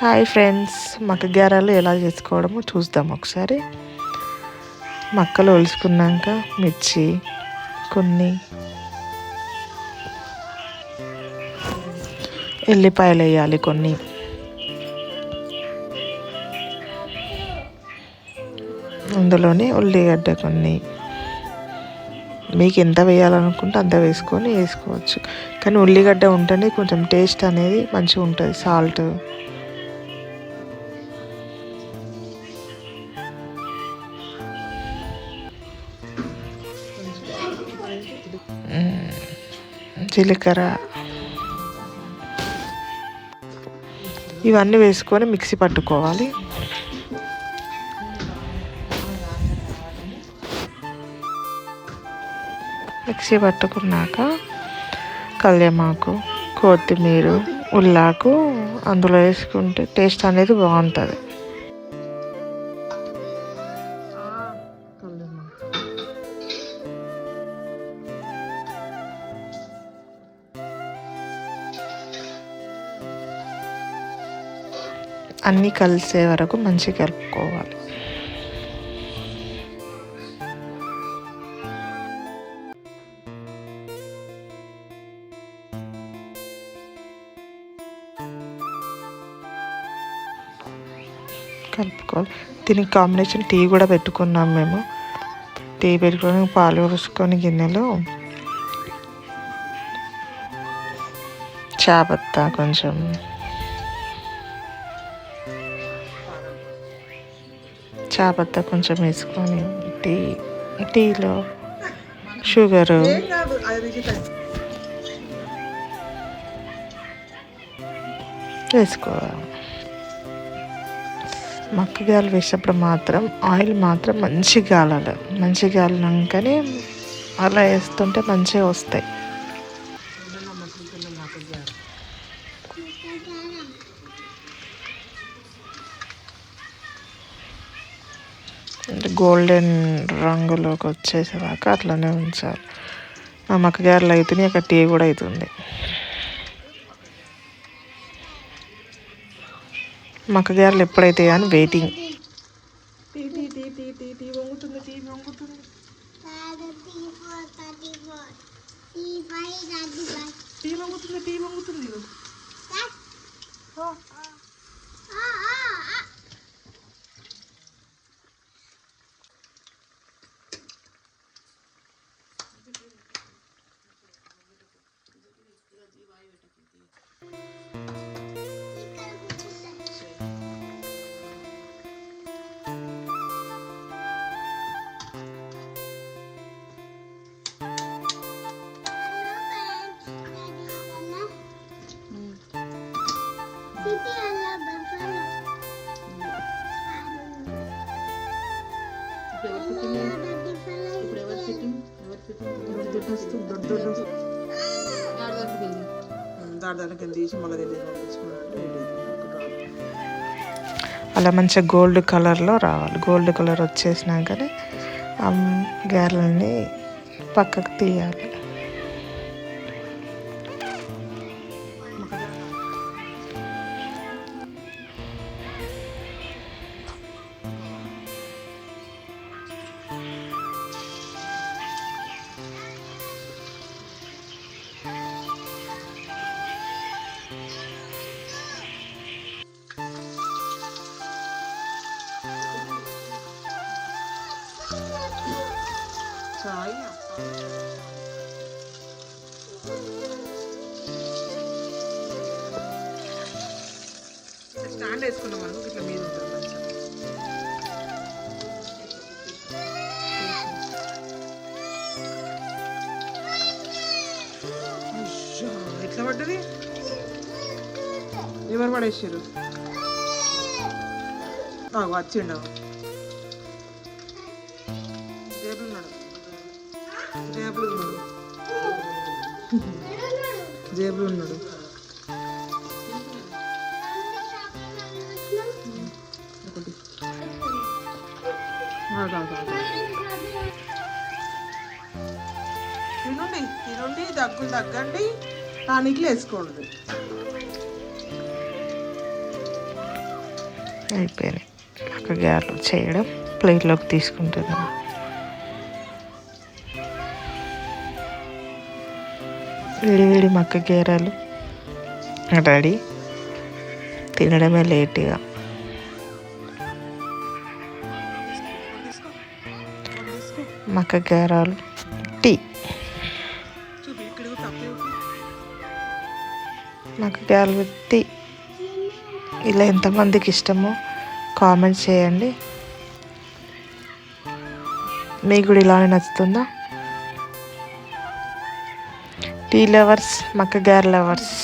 Hi friends మక్క గారాలు ఎలా చేసుకోవడమో చూద్దాం ఒకసారి. మక్కలు ఒలుచుకున్నాక మిర్చి కొన్ని ఎల్లిపాయలు వేయాలి కొన్ని. అందులోనే ఉల్లిగడ్డ కొన్ని. మీకు ఎంత వేయాలనుకుంటే అంత వేసుకొని వేసుకోవచ్చు. కానీ ఉల్లిగడ్డ ఉంటేనే కొంచెం టేస్ట్ అనేది మంచిగా ఉంటుంది సాల్ట్. జీలకర్ర. ఇవన్నీ వేసుకొని మిక్సీ పట్టుకోవాలి. మిక్సీ పట్టుకున్నాక కళ్యామాకు కొత్తిమీర ఉల్లాకు అందులో వేసుకుంటే టేస్ట్ అనేది బాగుంటుంది. అన్నీ కలిసే వరకు మంచిగా కలుపుకోవాలి కలుపుకోవాలి. దీనికి కాంబినేషన్ టీ కూడా పెట్టుకున్నాం మేము. టీ పెట్టుకొని పాలు పోసుకొని గిన్నెలో చాపత్తా కొంచెం. చాపత్త కొంచెం వేసుకొని టీ టీలో షుగరు. వేసుకోవాలి మక్క గాలి వేసినప్పుడు మాత్రం ఆయిల్ మాత్రం మంచి గాలాలి. మంచి గాలినాకనే అలా వేస్తుంటే మంచిగా వస్తాయి. గోల్డెన్ రంగులోకి వచ్చేసేదాకా అట్లనే ఉంచాలి మా మక్కగాయలు అవుతున్నాయి అక్కడ టీ కూడా అవుతుంది మక్కగారెలు ఎప్పుడైతే అని వెయిటింగ్. అలా మంచిగా గోల్డ్ కలర్లో రావాలి. గోల్డ్ కలర్ వచ్చేసినాకనే ఆ గారెలని పక్కకు తీయాలి. స్టాండ్ వేసుకున్నాం మనం ఇట్లా మీద ఉంటుంది. మంచిగా ఎట్లా పడ్డది? ఎవరు పడేసారు వచ్చిండవు టేబుల్ ఉన్నాడు. టేబుల్ ఉన్నాడు. జేబులు ఉన్నాడు. తినండి తినండి దగ్గులు తగ్గండి. టానిక్లు వేసుకోండి. అయిపోయింది. అక్కడ గారెలు చేయడం ప్లేట్లోకి తీసుకుంటున్నాను. వేడి వేడి మక్క గేరాలు రెడీ. తినడమే లేట్గా మక్క గేరాలు టీ. మక్క గేరాలు టీ. ఇలా ఎంతమందికి ఇష్టమో కామెంట్ చేయండి. మీకు కూడా ఇలానే నచ్చుతుందా? టీ లవర్స్ మక్క గారె లవర్స్.